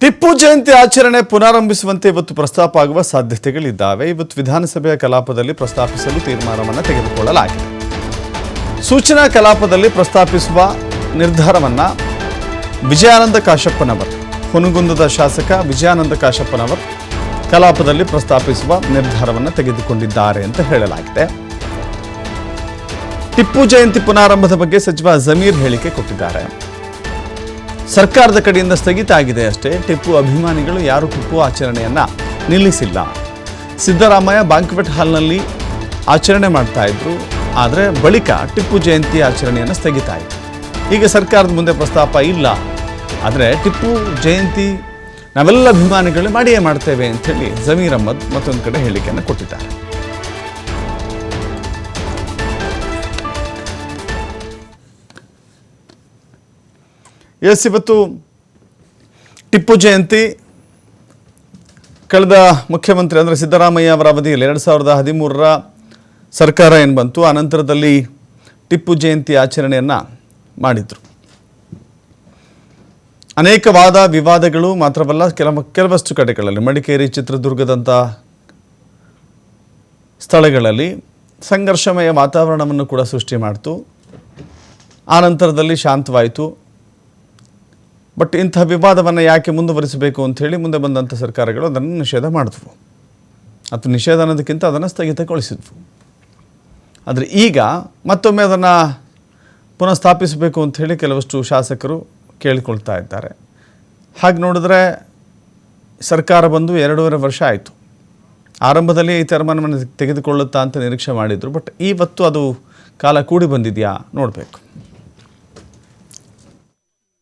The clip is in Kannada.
ಟಿಪ್ಪು ಜಯಂತಿ ಆಚರಣೆ ಪುನಾರಂಭಿಸುವಂತೆ ಇವತ್ತು ಪ್ರಸ್ತಾಪ ಆಗುವ ಸಾಧ್ಯತೆಗಳಿದ್ದಾವೆ. ಇವತ್ತು ವಿಧಾನಸಭೆಯ ಕಲಾಪದಲ್ಲಿ ಪ್ರಸ್ತಾಪಿಸಲು ತೀರ್ಮಾನವನ್ನು ತೆಗೆದುಕೊಳ್ಳಲಾಗಿದೆ. ಸೂಚನಾ ಕಲಾಪದಲ್ಲಿ ಪ್ರಸ್ತಾಪಿಸುವ ನಿರ್ಧಾರವನ್ನ ವಿಜಯಾನಂದ ಕಾಶಪ್ಪನವರ್, ಹುನಗುಂದದ ಶಾಸಕ ವಿಜಯಾನಂದ ಕಾಶಪ್ಪನವರ್ ಕಲಾಪದಲ್ಲಿ ಪ್ರಸ್ತಾಪಿಸುವ ನಿರ್ಧಾರವನ್ನು ತೆಗೆದುಕೊಂಡಿದ್ದಾರೆ ಅಂತ ಹೇಳಲಾಗಿದೆ. ಟಿಪ್ಪು ಜಯಂತಿ ಪುನಾರಂಭದ ಬಗ್ಗೆ ಸಚಿವ ಜಮೀರ್ ಹೇಳಿಕೆ ಕೊಟ್ಟಿದ್ದಾರೆ. ಸರ್ಕಾರದ ಕಡೆಯಿಂದ ಸ್ಥಗಿತ ಆಗಿದೆ ಅಷ್ಟೇ. ಟಿಪ್ಪು ಅಭಿಮಾನಿಗಳು ಯಾರು ಟಿಪ್ಪು ಆಚರಣೆಯನ್ನ ನಿಲ್ಲಿಸಿಲ್ಲ. ಸಿದ್ದರಾಮಯ್ಯ ಬ್ಯಾಂಕ್ವೆಟ್ ಹಾಲ್ನಲ್ಲಿ ಆಚರಣೆ ಮಾಡ್ತಾ ಇದ್ರು. ಆದರೆ ಬಳಿಕ ಟಿಪ್ಪು ಜಯಂತಿ ಆಚರಣೆಯನ್ನು ಸ್ಥಗಿತ ಆಯಿತು. ಈಗ ಸರ್ಕಾರದ ಮುಂದೆ ಪ್ರಸ್ತಾಪ ಇಲ್ಲ. ಆದರೆ ಟಿಪ್ಪು ಜಯಂತಿ ನಾವೆಲ್ಲ ಅಭಿಮಾನಿಗಳು ಮಾಡಿಯೇ ಮಾಡ್ತೇವೆ ಅಂಥೇಳಿ ಜಮೀರ್ ಅಹ್ಮದ್ ಮತ್ತೊಂದು ಕಡೆ ಹೇಳಿಕೆಯನ್ನು ಕೊಟ್ಟಿದ್ದಾರೆ. ಎಸ್, ಇವತ್ತು ಟಿಪ್ಪು ಜಯಂತಿ. ಕಳೆದ ಮುಖ್ಯಮಂತ್ರಿ ಅಂದರೆ ಸಿದ್ದರಾಮಯ್ಯ ಅವರ ಅವಧಿಯಲ್ಲಿ ಎರಡು ಸಾವಿರದ ಹದಿಮೂರರ ಸರ್ಕಾರ ಏನು ಬಂತು? ಆ ನಂತರದಲ್ಲಿ ಟಿಪ್ಪು ಜಯಂತಿ ಆಚರಣೆಯನ್ನು ಮಾಡಿದರು. ಅನೇಕ ವಾದ ವಿವಾದಗಳು ಮಾತ್ರವಲ್ಲ, ಕೆಲ ಕೆಲವಷ್ಟು ಕಡೆಗಳಲ್ಲಿ, ಮಡಿಕೇರಿ ಚಿತ್ರದುರ್ಗದಂಥ ಸ್ಥಳಗಳಲ್ಲಿ ಸಂಘರ್ಷಮಯ ವಾತಾವರಣವನ್ನು ಕೂಡ ಸೃಷ್ಟಿ ಮಾಡ್ತು. ಆ ನಂತರದಲ್ಲಿ ಶಾಂತವಾಯಿತು. ಬಟ್ ಇಂಥ ವಿವಾದವನ್ನು ಯಾಕೆ ಮುಂದುವರಿಸಬೇಕು ಅಂಥೇಳಿ ಮುಂದೆ ಬಂದಂಥ ಸರ್ಕಾರಗಳು ಅದನ್ನು ನಿಷೇಧ ಮಾಡಿದ್ವು. ಅಥವಾ ನಿಷೇಧ ಅನ್ನೋದಕ್ಕಿಂತ ಅದನ್ನು ಸ್ಥಗಿತಗೊಳಿಸಿದ್ವು. ಆದರೆ ಈಗ ಮತ್ತೊಮ್ಮೆ ಅದನ್ನು ಪುನಃ ಸ್ಥಾಪಿಸಬೇಕು ಅಂಥೇಳಿ ಕೆಲವಷ್ಟು ಶಾಸಕರು ಕೇಳಿಕೊಳ್ತಾ ಇದ್ದಾರೆ. ಹಾಗೆ ನೋಡಿದ್ರೆ ಸರ್ಕಾರ ಬಂದು ಎರಡೂವರೆ ವರ್ಷ ಆಯಿತು. ಆರಂಭದಲ್ಲಿ ಈ ತೀರ್ಮಾನವನ್ನು ತೆಗೆದುಕೊಳ್ಳುತ್ತಾ ಅಂತ ನಿರೀಕ್ಷೆ ಮಾಡಿದರು, ಬಟ್ ಇವತ್ತು ಅದು ಕಾಲ ಕೂಡಿ ಬಂದಿದೆಯಾ ನೋಡಬೇಕು.